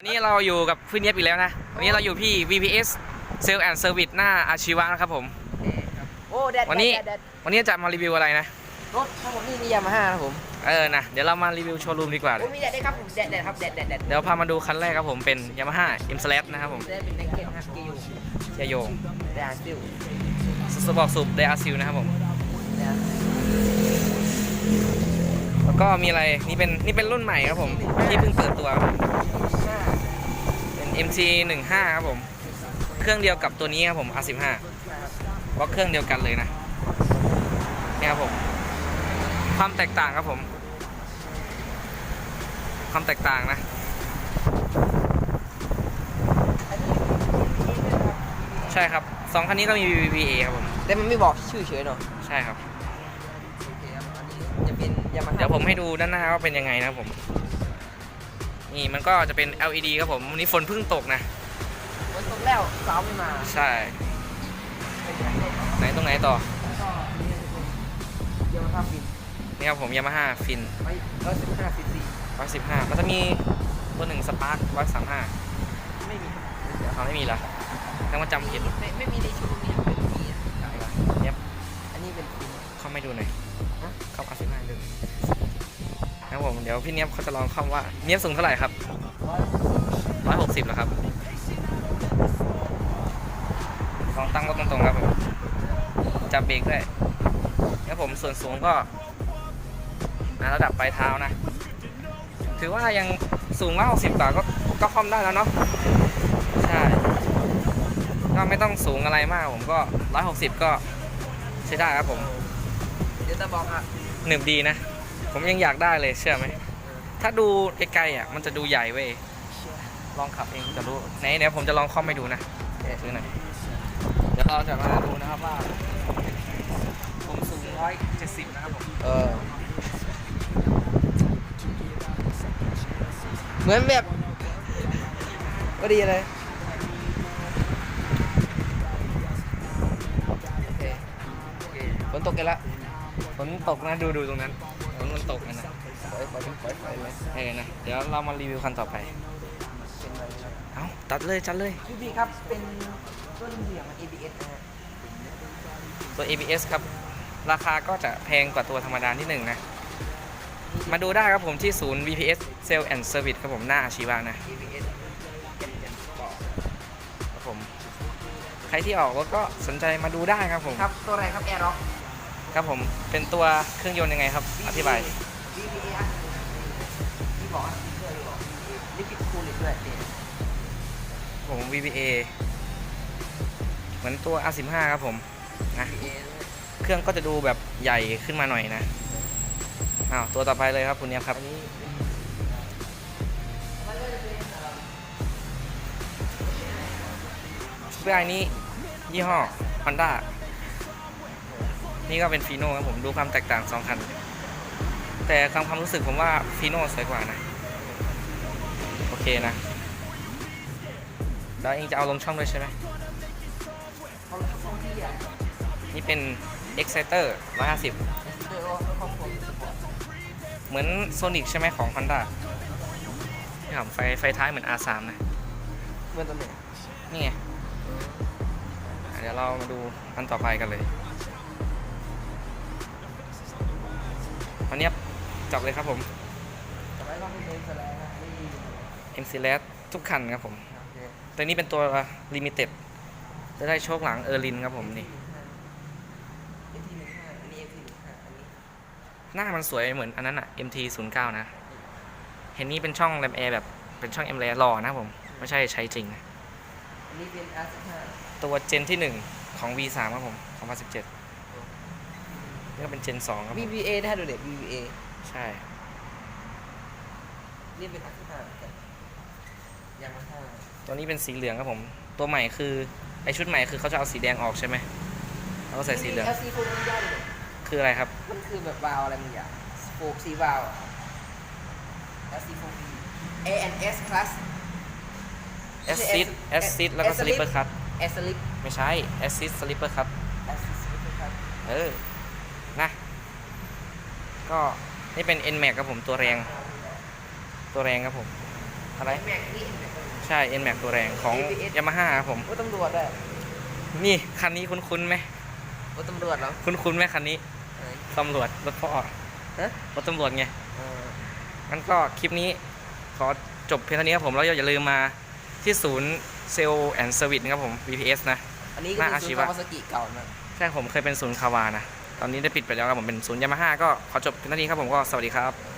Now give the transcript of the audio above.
วันนี้เราอยู่กับพี่เนียบอีกแล้วนะ วันนี้เราอยู่พี่ VPS Sale and Service หน้าอาชีวะนะครับผม โอ้แดดวันนี้ แดดแดดวันนี้จะมารีวิวอะไรนะ รถทั้งหมดนี่นี่ยามาฮ่าครับผมเออ นะ เดี๋ยวเรามารีวิวโชว์รูมดีกว่าเลโอ้ยมีแดดด้วยครับผมแดดแดดครับแดดแดดแดดเดี๋ยวพามาดูคันแรกครับผม เป็น Yamaha M Slash นะครับผมแดดเป็นแดดเกนครับเกยูเทียโยงแดดซิลสบอกสูบไดอาซิลนะครับผมแดด แล้วก็มีอะไรนี่เป็นนี่เป็นรุ่นใหม่ครับผม ที่เพิ่งเปิดตัวครับผมห้าเป็น MT 15ครับผม เครื่องเดียวกับตัวนี้ครับผม R15 บล็อกเครื่องเดียวกันเลยนะเนี่ยครับผม ความแตกต่างครับผม ความแตกต่างนะอันนี้ใช่ครับสองคันนี้ก็มี VVA ครับผม แต่มันไม่บอกชื่อเฉยเนาะใช่ครับ จะเป็นยามาฮ่าเดี๋ยวผมให้ดูด้านหน้าว่าเป็นยังไงนะครับผม นี่มันก็จะเป็น LED ครับผมวันนี้ฝนเพิ่งตกนะวันตกแล้วสาวไม่มาใช่ เป็นอย่างไรต่อไหนตรงไหนต่อแล้วก็นี่จะเป็นยามาฮ่าฟินนี่ครับผม Yamaha Fin ร้อยร้อยสิบห้าซีซี115มันจะมีตัวหนึ่งสปาร์ค135ไม่มีเดี๋ยวเขาไม่มีละต้องมาจำผิด ไม่ไม่มีในชุดนี้าไม่ดูหน่อยฮะเข้าอาสิบห้าดูนะครับผมเดี๋ยวพี่เนี้ยบเขาจะลองเข้าว่าเนี้ยบสูงเท่าไหร่ครับร้อยร้อยหกสิบเหรอครับลองตั้งรถตรงๆครับผมจับเบรกด้วยครับผมส่วนสูงก็อ่าระดับปลายเท้านะ ถือว่ายังสูงร้อยหกสิบกว่าก็ก็คล่อมได้แล้วเนาะใช่ก็ไม่ต้องสูงอะไรมากผมก็ร้อยหกสิบก็ใช้ได้ครับผม เดี๋ยวจะบอกอะหนึบดีนะ ผมยังอยากได้เลยเชื่อไหม ถ้าดูไกลๆอะมันจะดูใหญ่เว้ย ลองขับเองจะรู้ไหนเดี๋ยวผมจะลองคล่อมให้ดูนะซื้อหน่อยเดี๋ยวเราจะมาดูนะครับว่า ผมสูงร้อยเจ็ดสิบนะครับผมเออเหมือนแบบก็ดีเลยโอเคโอเคฝนตกกันละ ฝนตกนะดูดูตรงนั้นฝนมันตกนะนะปล่อยปล่อยปล่อยปล่อยเลยเออนะเดี๋ยวเรามารีวิวคันต่อไปเป็นอะไรครับเอาตัดเลยจัดเลยพี่บีครับเป็นต้นเหลี่ยม ABS นะฮะตัว ABS ครับ ราคาก็จะแพงกว่าตัวธรรมดาที่หนึ่งนะ มาดูได้ครับผมที่ศูนย์ VPS Sale and Service ครับผมหน้าอาชีวะนะ ABS เป็นเป็นเบาะครับผม ใครที่ออกรถก็สนใจมาดูได้ครับผม ครับตัวอะไรครับ Air Rock ครับผมเป็นตัวเครื่องยนต์ยังไงครับ อธิบาย VVA อะพี่บอกอะพี่เชื่อพี่บอกลิปิดคูลิตด้วยนี่ผม VBA เหมือนตัว R15 ครับผมนะ VVA เครื่องก็จะดูแบบใหญ่ขึ้นมาหน่อยนะอ้าวตัวต่อไปเลยครับคุณเนียบครับ อันนี้เป็นมันก็จะเป็นเอ่อเพื่ออันนี้ยี่ห้อ Honda นี่ก็เป็นฟีโน่ครับผมดูความแตกต่างสองคัน แต่ความความรู้สึกผมว่าฟีโน่สวยกว่านะ โอเคนะแล้วเองจะเอาลงช่องด้วยใช่ไหมเขาเขาที่อะนี่เป็น Exciter 150เดี๋ยวเอาครอบครัวสปอร์ตเหมือนโซนิ c ใช่ไหมของ Honda นี่ครับไฟไฟท้ายเหมือน R3 นะเมื่อตอนไหนนี่ไงอะเดี๋ยวเรามาดูอันต่อไปกันเลย วันนี้จับเลยครับผมต่อไปก็เป็นแสดงนะนี่ MC l e d ทุกคันครับผมโอเคตัวนี้เป็นตัว Limited จะได้โชคหลังเออร์ลินครับผมนี่เอทีหนึ่งห้าอันนี้เอทีหนึ่งห้าอันนี้หน้ามันสวยเหมือนอันนั้นอะ MT 0 9 นะ เห็นนี่เป็นช่องแรมแอร์แบบเป็นช่อง M แรรอนะผม ไม่ใช่ใช้จริงนะอันนี้เป็น R สิบห้าตัวเจนที่ 1 ของ V3 ครับผม2017 นี่ก็เป็นเจน2ครับผม VVA ได้ดูเด็ก VVA ใช่นี่เป็น R สิบห้าเหมือนกันยามาฮ่าตัวนี้เป็นสีเหลืองครับผม ตัวใหม่คือไอชุดใหม่คือเขาจะเอาสีแดงออกใช่ไหมแล้วก็ใส่สีเหลืองมี LC โฟมมันยากเลยคืออะไรครับ มันคือแบบวาล์วอะไรมันอย่างโฟมสีวาล์ว LC โฟม A and S class แอสซิดแอสซิดแล้วก็สลิปเปอร์คัต S slip ไม่ใช่แอสซิดสลิปเปอร์คัต S slip ครับ เออนะ ก็นี่เป็น N Max ครับผมตัวแรง ตัวแรงครับผม อะไร แม็กนี่แม็กใช่ N Max ตัวแรงของ ABS Yamaha ครับผมรถตำรวจด้วยนี่คันนี้คุ้นๆไหมรถตำรวจเหรอ คุ้นๆไหมคันนี้เอ้ยตำรวจรถพ่อฮะ รถตำรวจไง เอองั้นก็คลิปนี้ขอจบเพียงเท่านี้ครับผม แล้วอย่าลืมมาที่ศูนย์เซลล์แอนด์เซอร์วิสนะครับผม VPS นะ อันนี้ก็หน้าคืออาชีศูนย์วะ คาวาซากิเก่านะ ใช่ผมเคยเป็นศูนย์คาวานะ ตอนนี้ได้ปิดไปแล้วครับผมเป็นศูนย์ยามาฮ่าก็ขอจบเพียงเท่านี้ครับผมก็สวัสดีครับ